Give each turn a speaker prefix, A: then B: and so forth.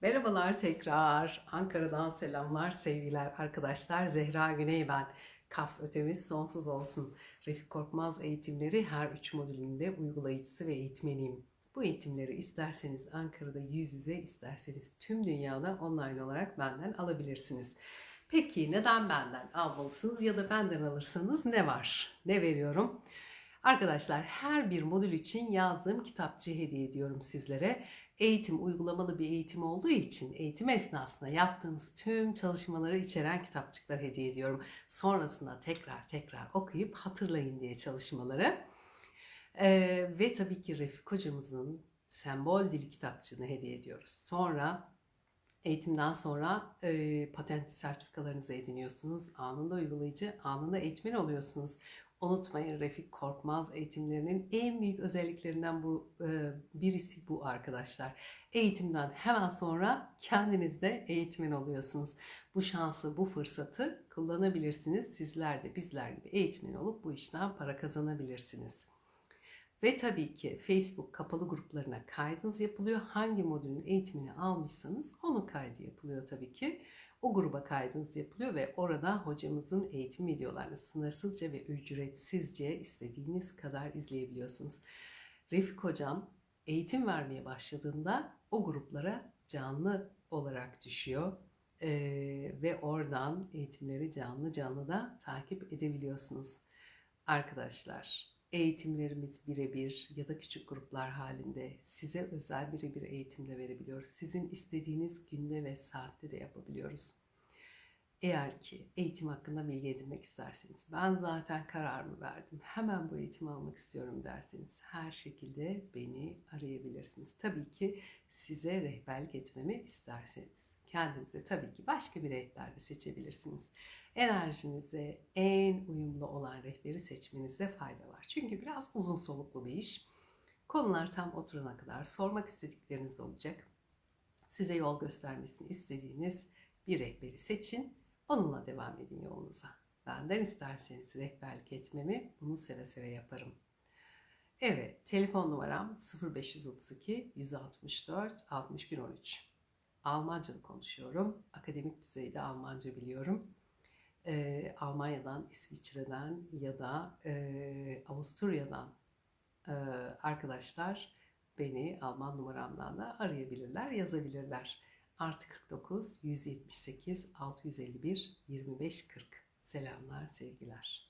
A: Merhabalar tekrar. Ankara'dan selamlar, sevgiler arkadaşlar. Zehra Güney ben. Kaf ötemiz sonsuz olsun. Refik Korkmaz eğitimleri her üç modülünde uygulayıcısı ve eğitmeniyim. Bu eğitimleri isterseniz Ankara'da yüz yüze, isterseniz tüm dünyada online olarak benden alabilirsiniz. Peki neden benden almalısınız ya da benden alırsanız ne var? Ne veriyorum? Arkadaşlar her bir modül için yazdığım kitapçı hediye ediyorum sizlere. Eğitim uygulamalı bir eğitim olduğu için eğitim esnasında yaptığımız tüm çalışmaları içeren kitapçıklar hediye ediyorum. Sonrasında tekrar tekrar okuyup hatırlayın diye çalışmaları. Ee, ve tabii ki Refik hocamızın sembol dili kitapçığını hediye ediyoruz. Sonra eğitimden sonra e, patent sertifikalarınızı ediniyorsunuz. Anında uygulayıcı, anında eğitmen oluyorsunuz. Unutmayın Refik Korkmaz eğitimlerinin en büyük özelliklerinden bu e, birisi bu arkadaşlar. Eğitimden hemen sonra kendiniz de eğitmen oluyorsunuz. Bu şansı, bu fırsatı kullanabilirsiniz. Sizler de bizler gibi eğitmen olup bu işten para kazanabilirsiniz. Ve tabii ki Facebook kapalı gruplarına kaydınız yapılıyor. Hangi modülün eğitimini almışsanız onun kaydı yapılıyor tabii ki. O gruba kaydınız yapılıyor ve orada hocamızın eğitim videolarını sınırsızca ve ücretsizce istediğiniz kadar izleyebiliyorsunuz. Refik hocam eğitim vermeye başladığında o gruplara canlı olarak düşüyor. Ee, ve oradan eğitimleri canlı canlı da takip edebiliyorsunuz. Arkadaşlar eğitimlerimiz birebir ya da küçük gruplar halinde size özel birebir eğitim de verebiliyoruz. Sizin istediğiniz günde ve saatte de yapabiliyoruz. Eğer ki eğitim hakkında bilgi edinmek isterseniz, ben zaten kararımı verdim, hemen bu eğitimi almak istiyorum derseniz her şekilde beni arayabilirsiniz. Tabii ki size rehberlik etmemi isterseniz. Kendinize tabii ki başka bir rehber de seçebilirsiniz. Enerjinize en uyumlu olan rehberi seçmenizde fayda var. Çünkü biraz uzun soluklu bir iş. Konular tam oturana kadar sormak istedikleriniz olacak. Size yol göstermesini istediğiniz bir rehberi seçin. Onunla devam edin yolunuza. Benden isterseniz rehberlik etmemi bunu seve seve yaparım. Evet, telefon numaram 0532 164 61 13. Almanca konuşuyorum. Akademik düzeyde Almanca biliyorum. Ee, Almanya'dan, İsviçre'den ya da e, Avusturya'dan e, arkadaşlar beni Alman numaramdan da arayabilirler, yazabilirler. Artı 49 178 651 25 40. Selamlar, sevgiler.